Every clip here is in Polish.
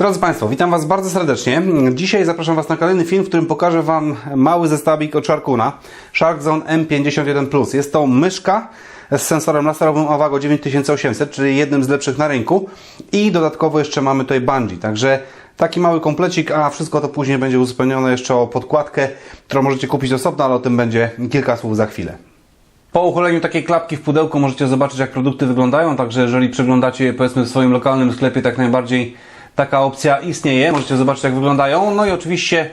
Drodzy Państwo, witam Was bardzo serdecznie. Dzisiaj zapraszam Was na kolejny film, w którym pokażę Wam mały zestawik od Sharkuna Shark Zone M51 Plus. Jest to myszka z sensorem laserowym Avago 9800, czyli jednym z lepszych na rynku i dodatkowo jeszcze mamy tutaj bungee, także taki mały komplecik, a wszystko to później będzie uzupełnione jeszcze o podkładkę, którą możecie kupić osobno, ale o tym będzie kilka słów za chwilę. Po uchyleniu takiej klapki w pudełku możecie zobaczyć, jak produkty wyglądają, także jeżeli przeglądacie je powiedzmy w swoim lokalnym sklepie, tak najbardziej taka opcja istnieje. Możecie zobaczyć, jak wyglądają. No i oczywiście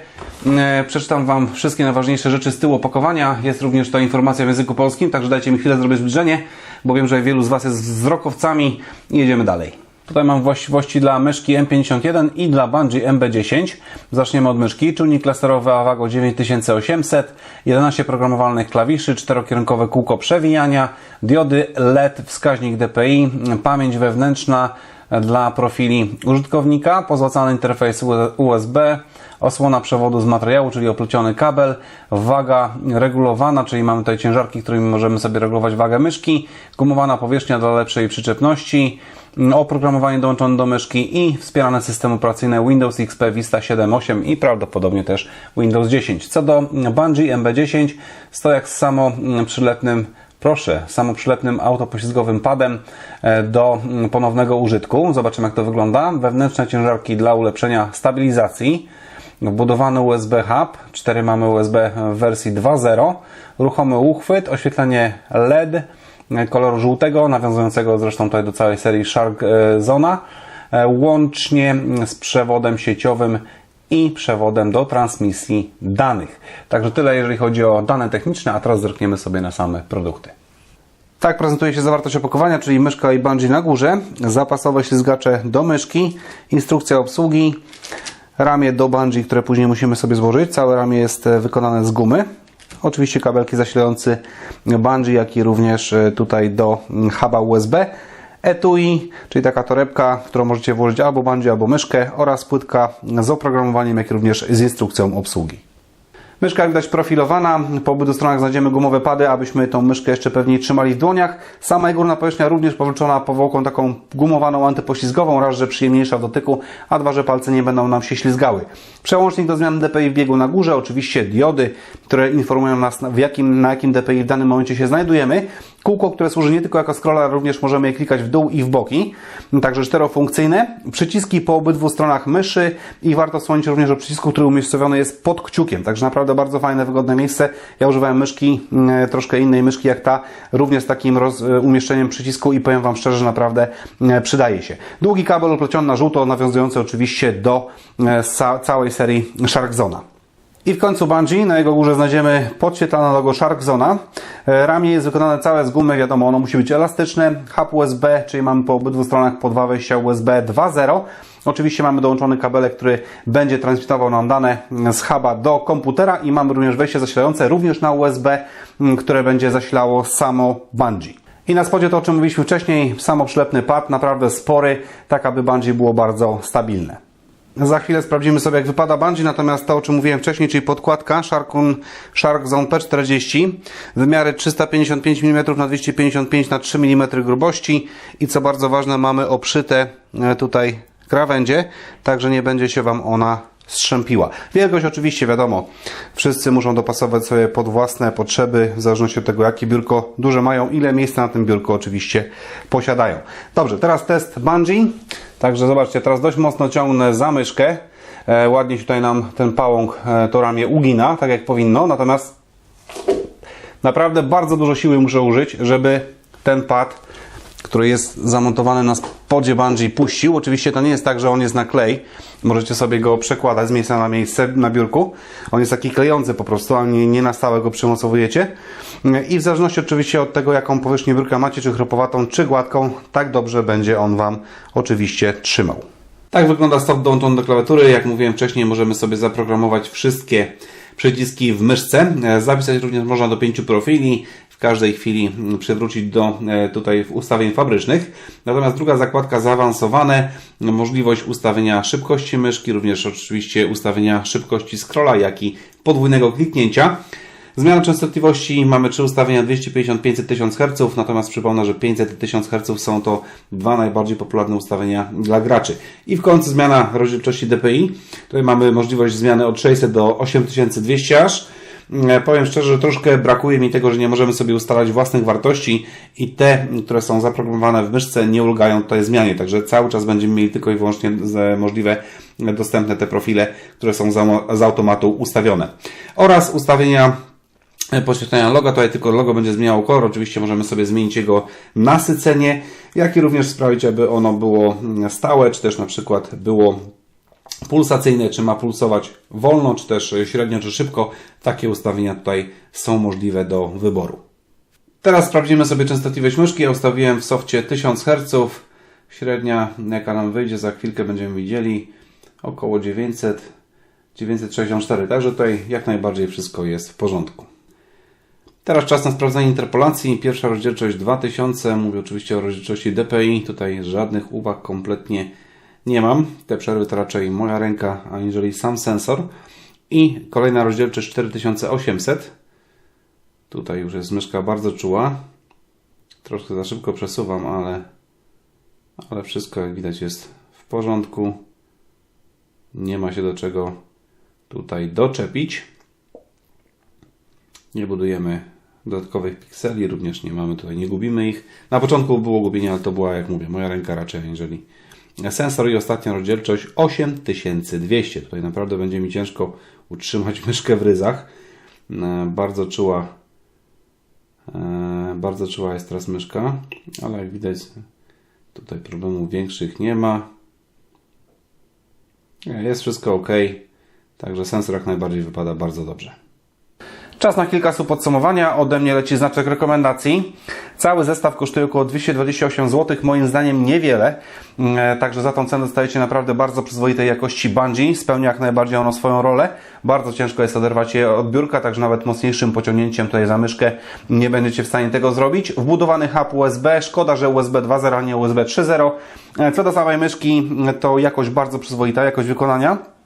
e, przeczytam Wam wszystkie najważniejsze rzeczy z tyłu opakowania. Jest również ta informacja w języku polskim, także dajcie mi chwilę zrobić zbliżenie, bo wiem, że wielu z Was jest wzrokowcami i jedziemy dalej. Tutaj mam właściwości dla myszki M51 i dla Bungee MB10. Zaczniemy od myszki. Czujnik laserowy Avago 9800, 11 programowalnych klawiszy, czterokierunkowe kółko przewijania, diody LED, wskaźnik DPI, pamięć wewnętrzna dla profili użytkownika, pozłacany interfejs USB, osłona przewodu z materiału, czyli opleciony kabel, waga regulowana, czyli mamy tutaj ciężarki, którymi możemy sobie regulować wagę myszki, gumowana powierzchnia dla lepszej przyczepności, oprogramowanie dołączone do myszki i wspierane systemy operacyjne Windows XP, Vista 7.8 i prawdopodobnie też Windows 10. Co do Bungee MB10, to jak z samo przyletnym proszę, samoprzylepnym autopoślizgowym padem e, do ponownego użytku. Zobaczymy jak to wygląda. Wewnętrzne ciężarki dla ulepszenia stabilizacji. Wbudowany USB hub, 4 mamy USB w wersji 2.0, ruchomy uchwyt, oświetlenie LED koloru żółtego, nawiązującego zresztą tutaj do całej serii Shark e, Zona, e, łącznie z przewodem sieciowym i przewodem do transmisji danych. Także tyle, jeżeli chodzi o dane techniczne, a teraz zerkniemy sobie na same produkty. Tak prezentuje się zawartość opakowania, czyli myszka i bungee na górze, zapasowe ślizgacze do myszki, instrukcja obsługi, ramię do bungee, które później musimy sobie złożyć. Całe ramię jest wykonane z gumy. Oczywiście kabelki zasilający bungee, jak i również tutaj do huba USB etui, czyli taka torebka, którą możecie włożyć albo bungee, albo myszkę oraz płytka z oprogramowaniem, jak również z instrukcją obsługi. Myszka jak widać profilowana, po obydwu stronach znajdziemy gumowe pady, abyśmy tą myszkę jeszcze pewniej trzymali w dłoniach. Sama górna powierzchnia również powleczona powłoką taką gumowaną antypoślizgową, raz, że przyjemniejsza w dotyku, a dwa, że palce nie będą nam się ślizgały. Przełącznik do zmiany DPI w biegu na górze, oczywiście diody, które informują nas w jakim, na jakim DPI w danym momencie się znajdujemy. Kółko, które służy nie tylko jako scroller, również możemy je klikać w dół i w boki, także czterofunkcyjne. Przyciski po obydwu stronach myszy i warto wspomnieć również o przycisku, który umiejscowiony jest pod kciukiem, także naprawdę bardzo fajne, wygodne miejsce. Ja używałem myszki, mm, troszkę innej myszki jak ta, również z takim roz, umieszczeniem przycisku i powiem Wam szczerze, że naprawdę mm, przydaje się. Długi kabel opleciony na żółto, nawiązujący oczywiście do całej serii Shark Zona. I w końcu bungee, na jego górze znajdziemy podświetlane logo Shark Zona. Ramię jest wykonane całe z gumy, wiadomo, ono musi być elastyczne. Hub USB, czyli mamy po obydwu stronach po dwa wejścia USB 2.0. Oczywiście mamy dołączony kabelek, który będzie transmitował nam dane z huba do komputera i mamy również wejście zasilające również na USB, które będzie zasilało samo bungee. I na spodzie to, o czym mówiliśmy wcześniej, samoprzylepny pad, naprawdę spory, tak aby bungee było bardzo stabilne. Za chwilę sprawdzimy sobie, jak wypada bungee, natomiast to, o czym mówiłem wcześniej, czyli podkładka Sharkun Shark Zone P40, wymiary 355 mm na 255 na 3 mm grubości i co bardzo ważne, mamy obszyte e, tutaj krawędzie, także nie będzie się Wam ona strzępiła. Wielkość oczywiście wiadomo, wszyscy muszą dopasować sobie pod własne potrzeby, w zależności od tego, jakie biurko duże mają, ile miejsca na tym biurku oczywiście posiadają. Dobrze, teraz test bungee. Także zobaczcie, teraz dość mocno ciągnę za. E, ładnie tutaj nam ten pałąk e, to ramię ugina, tak jak powinno, natomiast naprawdę bardzo dużo siły muszę użyć, żeby ten pad który jest zamontowany na spodzie bungee puścił. Oczywiście to nie jest tak, że on jest na klej. Możecie sobie go przekładać z miejsca na miejsce na biurku. On jest taki klejący po prostu, a nie, nie na stałe go przymocowujecie. I w zależności oczywiście od tego, jaką powierzchnię biurka macie, czy chropowatą, czy gładką, tak dobrze będzie on Wam oczywiście trzymał. Tak wygląda stop dołączony do klawiatury. Jak mówiłem wcześniej, możemy sobie zaprogramować wszystkie przyciski w myszce. Zapisać również można do pięciu profili w każdej chwili przywrócić do e, tutaj ustawień fabrycznych. Natomiast druga zakładka zaawansowane, możliwość ustawienia szybkości myszki, również oczywiście ustawienia szybkości scrolla, jak i podwójnego kliknięcia. Zmiana częstotliwości mamy trzy ustawienia 250, 500, 1000 Hz, natomiast przypomnę, że 500 i 1000 Hz są to dwa najbardziej popularne ustawienia dla graczy. I w końcu zmiana rozdzielczości DPI. Tutaj mamy możliwość zmiany od 600 do 8200 aż. E, Powiem szczerze, że troszkę brakuje mi tego, że nie możemy sobie ustalać własnych wartości i te, które są zaprogramowane w myszce, nie ulegają tutaj zmianie. Także cały czas będziemy mieli tylko i wyłącznie możliwe dostępne te profile, które są z automatu ustawione. Oraz ustawienia podświetlenia loga. Tutaj tylko logo będzie zmieniało kolor. Oczywiście możemy sobie zmienić jego nasycenie, jak i również sprawić, aby ono było mm, stałe, czy też na przykład było pulsacyjne, czy ma pulsować wolno, czy też średnio, czy szybko. Takie ustawienia tutaj są możliwe do wyboru. Teraz sprawdzimy sobie częstotliwość myszki. Ja ustawiłem w softie 1000 Hz. Średnia, jaka nam wyjdzie, za chwilkę będziemy widzieli, około 900, 964. Także tutaj jak najbardziej wszystko jest w porządku. Teraz czas na sprawdzenie interpolacji. Pierwsza rozdzielczość 2000. Mówię oczywiście o rozdzielczości DPI. Tutaj żadnych uwag kompletnie nie mam. Te przerwy to raczej moja ręka, aniżeli sam sensor. I kolejna rozdzielczość 4800. Tutaj już jest myszka bardzo czuła. Troszkę za szybko przesuwam, ale, ale wszystko jak widać jest w porządku. Nie ma się do czego tutaj doczepić. Nie budujemy dodatkowych pikseli, również nie mamy tutaj, nie gubimy ich. Na początku było gubienie, ale to była, jak mówię, moja ręka raczej, aniżeli sensor i ostatnia rozdzielczość 8200. Tutaj naprawdę będzie mi ciężko utrzymać myszkę w ryzach. E, Bardzo czuła, e, bardzo czuła jest teraz myszka, ale jak widać tutaj problemów większych nie ma. Nie, Jest wszystko ok, także sensor jak najbardziej wypada bardzo dobrze. Czas na kilka słów podsumowania. Ode mnie leci znaczek rekomendacji. Cały zestaw kosztuje około 228 zł. Moim zdaniem niewiele. Mm, Także za tą cenę dostajecie naprawdę bardzo przyzwoitej jakości bungee. Spełnia jak najbardziej ono swoją rolę. Bardzo ciężko jest oderwać je od biurka, także nawet mocniejszym pociągnięciem tutaj za myszkę nie będziecie w stanie tego zrobić. Wbudowany hub USB. Szkoda, że USB 2.0, a nie USB 3.0. E, Co do samej myszki, to jakość bardzo przyzwoita, jakość wykonania.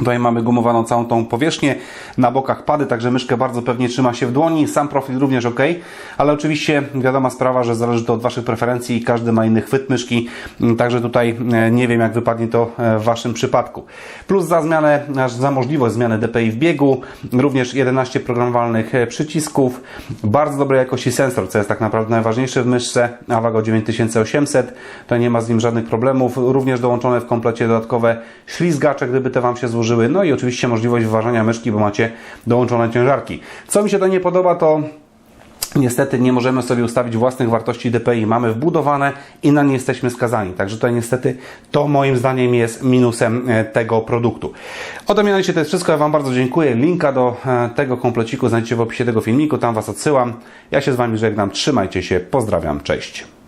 Tutaj mamy gumowaną całą tą powierzchnię, na bokach pady, także myszkę bardzo pewnie trzyma się w dłoni, sam profil również ok, ale oczywiście wiadoma sprawa, że zależy to od Waszych preferencji i każdy ma inny chwyt myszki, także tutaj e, nie wiem jak wypadnie to e, w Waszym przypadku. Plus za zmianę, aż za możliwość zmiany DPI w biegu, również 11 programowalnych e, przycisków, bardzo dobrej jakości sensor, co jest tak naprawdę najważniejsze w myszce, Avago 9800, to nie ma z nim żadnych problemów, również dołączone w komplecie dodatkowe ślizgacze, gdyby te Wam się złożyły, no i oczywiście możliwość wyważania myszki, bo macie dołączone ciężarki. Co mi się to nie podoba, to Niestety nie możemy sobie ustawić własnych wartości DPI. Mamy wbudowane i na nie jesteśmy skazani. Także to niestety to moim zdaniem jest minusem e, tego produktu. Na dzisiaj to jest wszystko. Ja Wam bardzo dziękuję. Linka do e, tego kompleciku znajdziecie w opisie tego filmiku. Tam Was odsyłam. Ja się z Wami żegnam. Trzymajcie się. Pozdrawiam. Cześć.